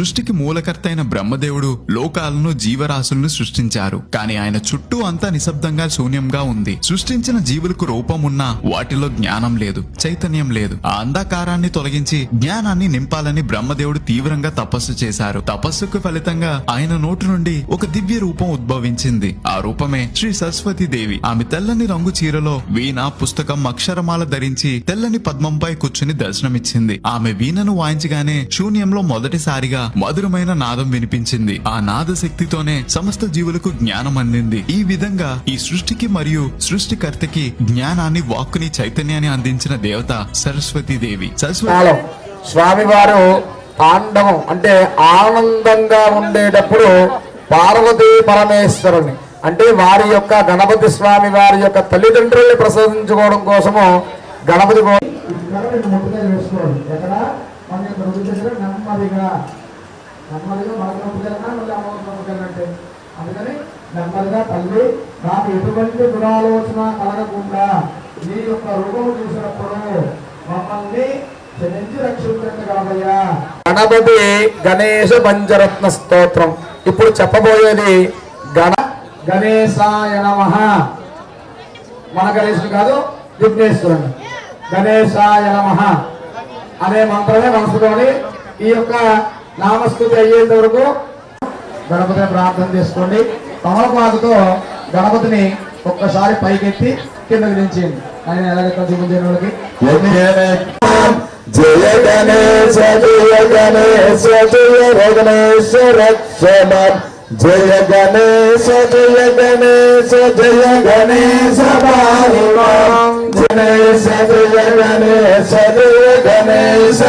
సృష్టికి మూలకర్త అయిన బ్రహ్మదేవుడు లోకాలను జీవరాశులను సృష్టించారు. కానీ ఆయన చుట్టూ అంతా నిశ్శబ్దంగా శూన్యంగా ఉంది. సృష్టించిన జీవులకు రూపం ఉన్నా వాటిలో జ్ఞానం లేదు చైతన్యం లేదు. ఆ అంధకారాన్ని తొలగించి జ్ఞానాన్ని నింపాలని బ్రహ్మదేవుడు తీవ్రంగా తపస్సు చేశారు. తపస్సుకు ఫలితంగా ఆయన నోటి నుండి ఒక దివ్య రూపం ఉద్భవించింది. ఆ రూపమే శ్రీ సరస్వతి దేవి. ఆమె తెల్లని రంగు చీరలో వీణ పుస్తకం అక్షరమాల ధరించి తెల్లని పద్మంపై కూర్చుని దర్శనమిచ్చింది. ఆమె వీణను వాయించగానే శూన్యంలో మొదటిసారిగా మధురమైన నాదం వినిపించింది. ఆ నాద శక్తితోనే సమస్త జీవులకు జ్ఞానం అందింది. ఈ విధంగా ఈ సృష్టికి మరియు సృష్టికర్తకి జ్ఞానాన్ని వాక్కుని చైతన్యాన్ని అందించిన దేవత సరస్వతి దేవి. సరస్వతి స్వామివారు తాండవం అంటే ఆనందంగా ఉండేటప్పుడు పార్వతీ పరమేశ్వరుని అంటే వారి యొక్క గణపతి స్వామి వారి యొక్క తల్లిదండ్రుల్ని ప్రసాదించుకోవడం కోసము గణపతి ఎక్కడ? మన యొక్క నెమ్మదిగా మనకు నొప్పుకెళ్ళినా మళ్ళీ అమ్మకి నొప్పుకెళ్ళినట్టే అందుకని నెమ్మదిగా తల్లి నాకు ఎటువంటి దురాలోచన కలగకుండా నీ యొక్క రూపము చూసినప్పుడు మమ్మల్ని గణపతి గణేశ పంచరత్న స్తోత్రం. ఇప్పుడు చెప్పబోయేది గణ గణేశాయ నమః. మన గణేశుడు కాదు విఘ్నేశ్వరుడు. గణేశాయ నమః. అనే మంత్రమే మనసులోని ఈ యొక్క నామస్తుతి అయ్యేంత వరకు గణపతిని ప్రార్థన చేసుకోండి తమలపాకుతో గణపతిని ఒక్కసారి పైకెత్తి కిందకి దించేయండి ఆయన ఎలాగెత్తా చూపించిన వాళ్ళకి జయ గణేశ జయ గణేశ జయ గణేశ రక్షణ జయ గణేశ జయ గణేశ జయ గణేశ గణేశ గణేశ గణేశ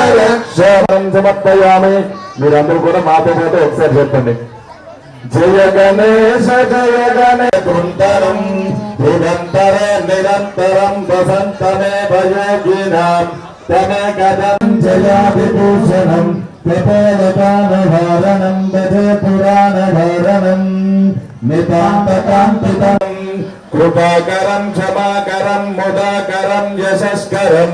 సమర్పయామి మీరందరూ కూడా మాతో పాటు ఒకసారి చెప్పండి. జయ గణేశ జయ గణేశం నిరంతర నిరంతరం వసంతమే భయోగినాం తమగదం జయాభిభూషణం త్రిపోలపానభారణం దజే పురాణభారణం నితాంతకాంతితం కృపాకరం క్షమాకరం ముదాకరం యశస్కరం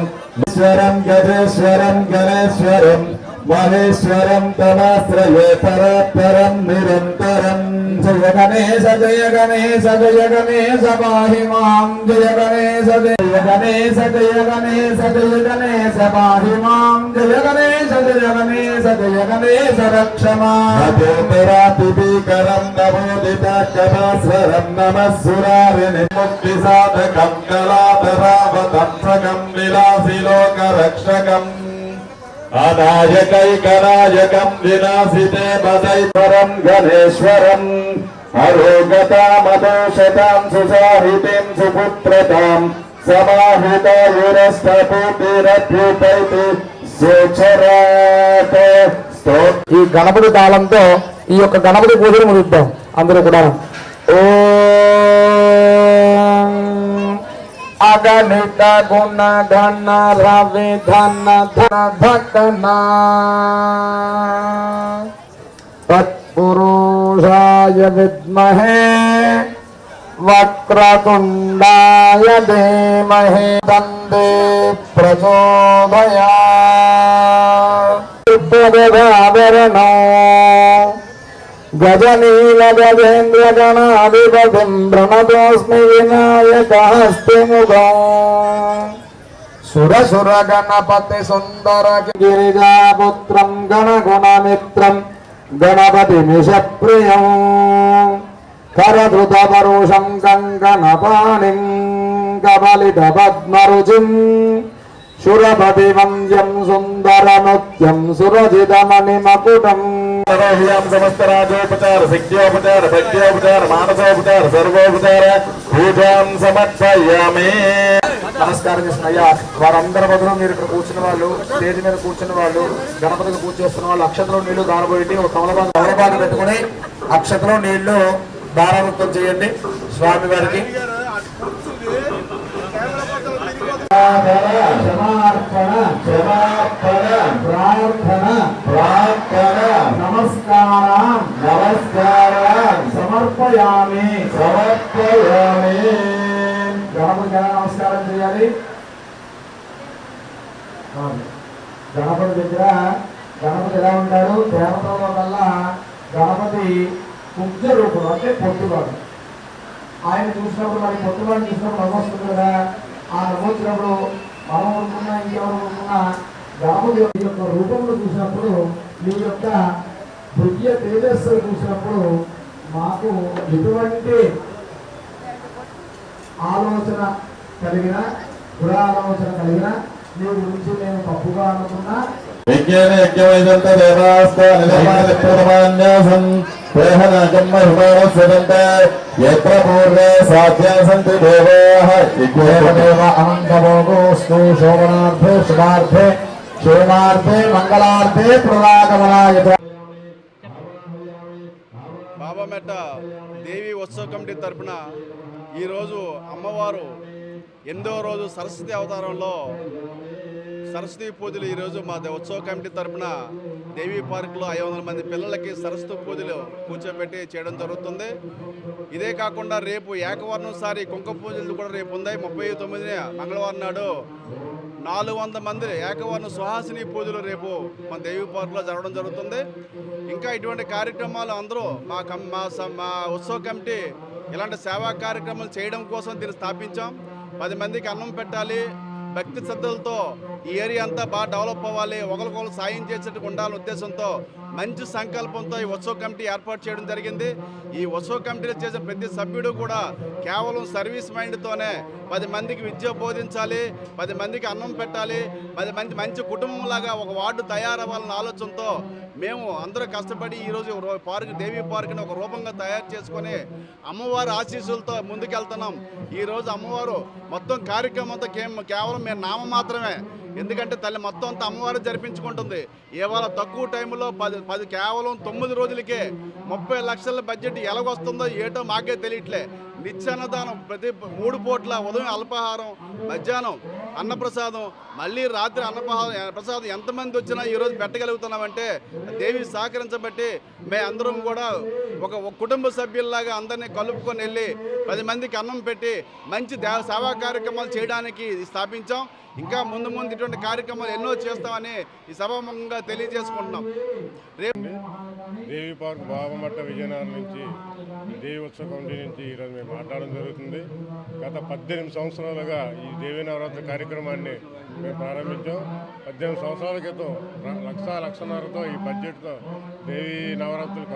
ఈశ్వరం గజేశ్వరం గణేశ్వరం. మహేశ్వరం తమాశ్రయే పరాత్పరం నిరంతరం. జయ గణేశ జయ గణేశ జయ గణేశ పాహి మాం జయ గణేశ జయ గణేశ జయ గణేశ జయ గణేశ పాహి మాం జయ గణేశ జయ గణేశ జయ గణేశ రక్ష మారాతికరం నమోదితాక్షమాస్వరం నమస్సురారిని ముక్తి సాధకం కళాధరావతంసకం విలాసి లోక రక్షకం అనాయకైకనాయకం వినాశితే మదైపరం గణేశ్వరం అరోగతామదోషతాం సుసాహితిం సుపుత్రతాం సమాహితాయురస్తపూతిరభ్యుపైతి సుచరాత ఈ గణపతి తాళంతో ఈ యొక్క గణపతి పూజను ముగిద్దాం. అందరూ కూడా. ఓం गणिता गुण घन रावे धाना धन धकना तत्पुरुषाय विद्महे वक्रतुंडाय धीमहि दन्दे प्रचोदया పదభరణో గజనీల గజేంద్ర గణాధిపతిం ప్రణతోస్మి వినాయక హస్తిముఖం సురసుర గణపతి సుందర గిరిజాపుత్రం గణగుణమిత్రం గణపతి నిషప్రియం కరధృత పరుషం కంకణపాణిం కబలిత పద్మరుచిం సురపతి వంద్యం సుందర నృత్యం సురజిత మణిమకుటం సమస్త రాజోపచార శక్త్యోపచార భక్త్యోపచార మానసోపచార సర్వోపచార పూజాం సమర్పయామి నమస్కారం చేసిన అయ్యా వారందరి బదులు మీరు ఇక్కడ కూర్చున్న వాళ్ళు స్టేజ్ మీద కూర్చున్న వాళ్ళు గణపతికి పూజ చేస్తున్న వాళ్ళు అక్షతలో నీళ్ళు దారబోయి ఒక కమలబాగు కమలబాగు పెట్టుకుని అక్షతలో నీళ్ళు దారావృత్తం చేయండి స్వామి వారికి. ప్రార్థన ప్రార్థన. నమస్కారం. నమస్కారం. సమర్పయామి. సమర్పయామి. గణపతి ఎలా నమస్కారం చేయాలి? గణపతి దగ్గర గణపతి ఎలా ఉంటాడు? దేవతల వల్ల గణపతి కుబ్జ రూపం అంటే పొట్టువాడు. ఆయన చూసినప్పుడు మరి పొట్టువాడు చూసినప్పుడు నవ్వొస్తుంది కదా. ఆ నవ్వొచ్చినప్పుడు మనం అనుకున్నా ఇంకెవరు అనుకున్నా గణపతి యొక్క రూపంలో చూసినప్పుడు మీ యొక్క దివ్య తేజస్సు చూసినప్పుడు మాకు ఎటువంటి ఆలోచన కలిగిన దురాలోచన కలిగిన నీ గురించి నేను తప్పుగా అనుకున్నా. యజ్ఞేన యజ్ఞమైదంత దేవాస్తాన్యాసం దేహనాజన్మ హిమావస్యంత యత్ర పూర్వే సాధ్యా సంతి దేవాః యజ్ఞేన అనంతభోగోస్తు శోభనార్థే శుభార్థే క్షేమార్థే మంగళార్థే ప్రదాగమనాయ బాబామెట్ట దేవి ఉత్సవ కమిటీ తరపున ఈరోజు అమ్మవారు ఎనిమిదవ రోజు సరస్వతి అవతారంలో సరస్వతి పూజలు ఈరోజు మా ఉత్సవ కమిటీ తరపున దేవి పార్కులో ఐదు వందల మంది పిల్లలకి సరస్వతి పూజలు కూర్చోబెట్టి చేయడం జరుగుతుంది. ఇదే కాకుండా రేపు ఏకవర్ణం సారి కుంక పూజలు కూడా రేపు ఉన్నాయి. ముప్పై తొమ్మిదిన మంగళవారం నాడు నాలుగు వందల మంది ఏకవర్ణ సుహాసిని పూజలు రేపు మన దేవి పార్కులో జరగడం జరుగుతుంది. ఇంకా ఇటువంటి కార్యక్రమాలు అందరూ మా కం మా స- మా ఉత్సవ కమిటీ ఇలాంటి సేవా కార్యక్రమాలు చేయడం కోసం దీన్ని స్థాపించాం. పది మందికి అన్నం పెట్టాలి. భక్తి శ్రద్ధలతో ఈ ఏరియా అంతా బాగా డెవలప్ అవ్వాలి. ఒకరికొకరు సాయం చేసేట్టు ఉండాలనే ఉద్దేశంతో మంచి సంకల్పంతో ఈ ఉత్సవ కమిటీ ఏర్పాటు చేయడం జరిగింది. ఈ ఉత్సవ కమిటీలో చేసిన ప్రతి సభ్యుడు కూడా కేవలం సర్వీస్ మైండ్తోనే పది మందికి విద్య బోధించాలి పది మందికి అన్నం పెట్టాలి పది మంది మంచి కుటుంబంలాగా ఒక వార్డు తయారవ్వాలన్న ఆలోచనతో మేము అందరూ కష్టపడి ఈరోజు పార్క్ దేవీ పార్క్ని ఒక రూపంగా తయారు చేసుకొని అమ్మవారి ఆశీస్సులతో ముందుకెళ్తున్నాం. ఈరోజు అమ్మవారు మొత్తం కార్యక్రమంతో కేవలం మేము నామ మాత్రమే ఎందుకంటే తల్లి మొత్తం అంతా అమ్మవారు జరిపించుకుంటుంది. ఇవాళ తక్కువ టైంలో పది పది కేవలం తొమ్మిది రోజులకే ముప్పై లక్షల బడ్జెట్ ఎలాగొస్తుందో ఏటో మాకే తెలియట్లే. నిత్యాన్నదానం ప్రతి మూడు పూట్ల ఉదయం అల్పాహారం మధ్యాహ్నం అన్నప్రసాదం మళ్ళీ రాత్రి అన్నప్రసాదం ప్రసాదం ఎంతమంది వచ్చినా ఈరోజు పెట్టగలుగుతున్నామంటే దేవి సహకరించబట్టి మే అందరం కూడా ఒక కుటుంబ సభ్యుల్లాగా అందరినీ కలుపుకొని వెళ్ళి పది మందికి అన్నం పెట్టి మంచి దేవ సేవా కార్యక్రమాలు చేయడానికి ఇది స్థాపించాం. ఇంకా ముందు ముందు ఇటువంటి కార్యక్రమాలు ఎన్నో చేస్తామని ఈ సభాముఖంగా తెలియజేసుకుంటున్నాం. రేపు దేవి పార్క్ బావమట్ట విజయనగరం నుంచి దేవి ఉత్సవ కమిటీ నుంచి ఈరోజు మేము మాట్లాడడం జరుగుతుంది. గత పద్దెనిమిది సంవత్సరాలుగా ఈ దేవి నవరాత్రి కార్యక్రమాన్ని మేము ప్రారంభించాం. పద్దెనిమిది సంవత్సరాల క్రితం లక్ష లక్షన్నరతో ఈ బడ్జెట్తో దేవి నవరాత్రులు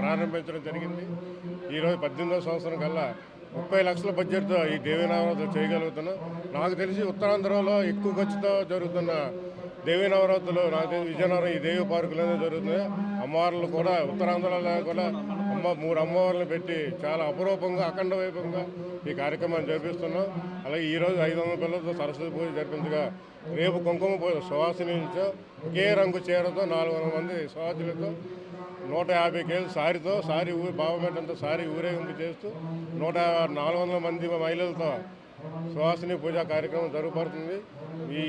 ప్రారంభించడం జరిగింది. ఈరోజు పద్దెనిమిదవ సంవత్సరం కల్లా ముప్పై లక్షల బడ్జెట్తో ఈ దేవి నవరాత్రులు చేయగలుగుతున్నాం. నాకు తెలిసి ఉత్తరాంధ్రలో ఎక్కువ ఖర్చుతో జరుగుతున్న దేవి నవరాత్రులు నాకు తెలిసి విజయనగరం ఈ దేవి పార్కులోనే జరుగుతున్నాయి. అమ్మవార్లు కూడా ఉత్తరాంధ్రలో కూడా అమ్మ మూడు అమ్మవార్లు పెట్టి చాలా అపురూపంగా అఖండ వైభవంగా ఈ కార్యక్రమాన్ని జరిపిస్తున్నాం. అలాగే ఈరోజు ఐదు వందల పిల్లలతో సరస్వతి పూజ జరిపించగా రేపు కుంకుమ పూజ సువాసిని ఒకే రంగు చీరతో నాలుగు వందల మంది సువాసులతో నూట యాభై కేజీలు సారితో సారి ఊరి బావమేటంతో సారి ఊరేగింపు చేస్తూ నూట నాలుగు వందల మంది మహిళలతో సుహాసిని పూజా కార్యక్రమం జరుగుపడుతుంది ఈ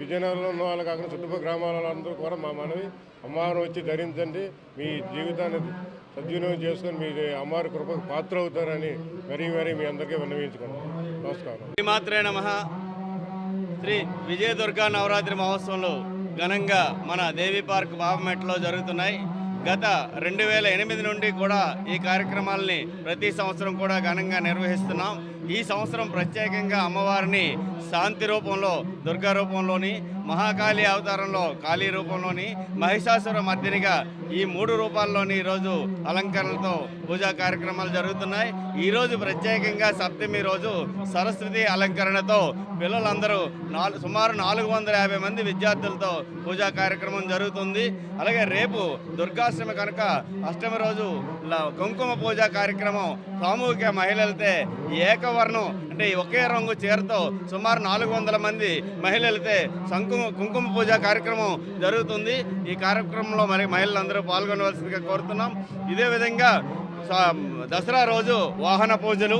విజయనగరంలో ఉన్న వాళ్ళు కాకుండా చుట్టుపక్కల గ్రామాలందరూ కూడా మా మనవి అమ్మవారిని వచ్చి ధరించండి. మీ జీవితాన్ని సద్వినియోగం చేసుకుని మీ అమ్మవారి కృపకు పాత్ర అవుతారని మరీ మరీ మీ అందరికీ విన్నవించుకున్నాం నమస్కారం. శ్రీమాత్రే నమ. శ్రీ విజయదుర్గా నవరాత్రి మహోత్సవంలో ఘనంగా మన దేవి పార్క్ బాబమెట్లో జరుగుతున్నాయి. గత రెండు వేల ఎనిమిది నుండి కూడా ఈ కార్యక్రమాలని ప్రతి సంవత్సరం కూడా ఘనంగా నిర్వహిస్తున్నాం. ఈ సంవత్సరం ప్రత్యేకంగా అమ్మవారిని శాంతి రూపంలో దుర్గా రూపంలోని మహాకాళి అవతారంలో కాళీ రూపంలోని మహిషాసుర మర్దినిగా ఈ మూడు రూపాల్లోని ఈరోజు అలంకరణలతో పూజా కార్యక్రమాలు జరుగుతున్నాయి. ఈరోజు ప్రత్యేకంగా సప్తమి రోజు సరస్వతి అలంకరణతో పిల్లలందరూ నాలుగు సుమారు నాలుగు వందల యాభై మంది విద్యార్థులతో పూజా కార్యక్రమం జరుగుతుంది. అలాగే రేపు దుర్గాష్టమి కనుక అష్టమి రోజు కుంకుమ పూజా కార్యక్రమం సామూహిక మహిళలతో ఏక వర్ణం అంటే ఒకే రంగు చీరతో సుమారు నాలుగు వందల మంది మహిళలతో సంకుమ కుంకుమ పూజ కార్యక్రమం జరుగుతుంది. ఈ కార్యక్రమంలో మరి మహిళలందరూ పాల్గొనవలసిందిగా కోరుతున్నాం. ఇదే విధంగా దసరా రోజు వాహన పూజలు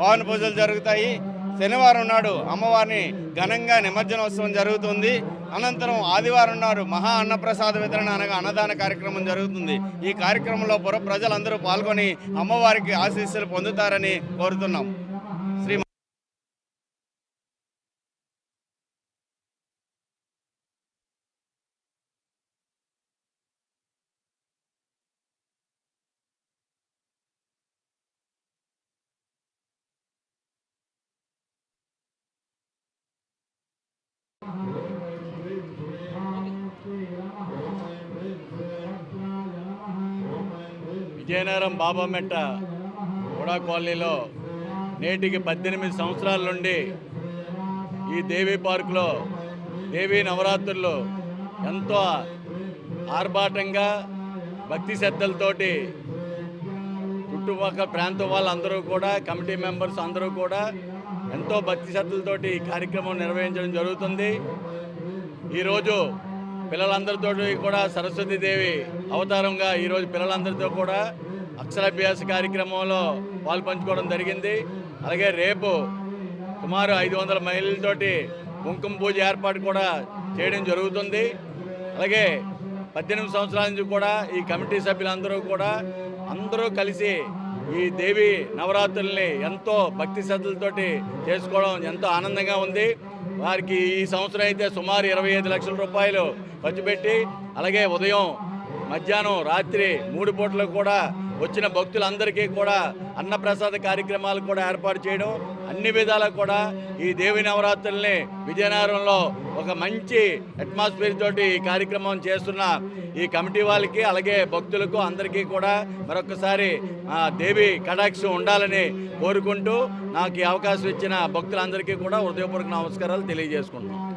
వాహన పూజలు జరుగుతాయి. శనివారం నాడు అమ్మవారిని ఘనంగా నిమజ్జనోత్సవం జరుగుతుంది. అనంతరం ఆదివారం నాడు మహా అన్నప్రసాద వితరణ అనగా అన్నదాన కార్యక్రమం జరుగుతుంది. ఈ కార్యక్రమంలో పుర ప్రజలందరూ పాల్గొని అమ్మవారికి ఆశీస్సులు పొందుతారని కోరుతున్నాం. శ్రీ విజయనగరం బాబామెట్ట కూడా కాలనీలో నేటికి పద్దెనిమిది సంవత్సరాల నుండి ఈ దేవీ పార్కులో దేవీ నవరాత్రులు ఎంతో ఆర్భాటంగా భక్తి శ్రద్ధలతోటి చుట్టుపక్కల ప్రాంతం వాళ్ళందరూ కూడా కమిటీ మెంబర్స్ అందరూ కూడా ఎంతో భక్తి శ్రద్ధలతోటి ఈ కార్యక్రమం నిర్వహించడం జరుగుతుంది. ఈరోజు పిల్లలందరితో కూడా సరస్వతీదేవి అవతారంగా ఈరోజు పిల్లలందరితో కూడా అక్షరాభ్యాస కార్యక్రమంలో పాల్పంచుకోవడం జరిగింది. అలాగే రేపు సుమారు ఐదు వందల మహిళలతోటి కుంకుమ పూజ ఏర్పాటు కూడా చేయడం జరుగుతుంది. అలాగే పద్దెనిమిది సంవత్సరాల నుంచి కూడా ఈ కమిటీ సభ్యులందరూ కూడా అందరూ కలిసి ఈ దేవి నవరాత్రుల్ని ఎంతో భక్తి శ్రద్ధలతోటి చేసుకోవడం ఎంతో ఆనందంగా ఉంది. వారికి ఈ సంవత్సరం అయితే సుమారు ఇరవై ఐదు లక్షల రూపాయలు ఖర్చు పెట్టి అలాగే ఉదయం మధ్యాహ్నం రాత్రి మూడు పూటలకు కూడా వచ్చిన భక్తులందరికీ కూడా అన్నప్రసాద కార్యక్రమాలు కూడా ఏర్పాటు చేయడం అన్ని విధాలా కూడా ఈ దేవి నవరాత్రుల్ని విజయనగరంలో ఒక మంచి అట్మాస్ఫియర్ తోటి ఈ కార్యక్రమం చేస్తున్న ఈ కమిటీ వాళ్ళకి అలాగే భక్తులకు అందరికీ కూడా మరొకసారి ఆ దేవి కటాక్షం ఉండాలని కోరుకుంటూ నాకు ఈ అవకాశం ఇచ్చిన భక్తులందరికీ కూడా హృదయపూర్వక నమస్కారాలు తెలియజేసుకుంటున్నాను.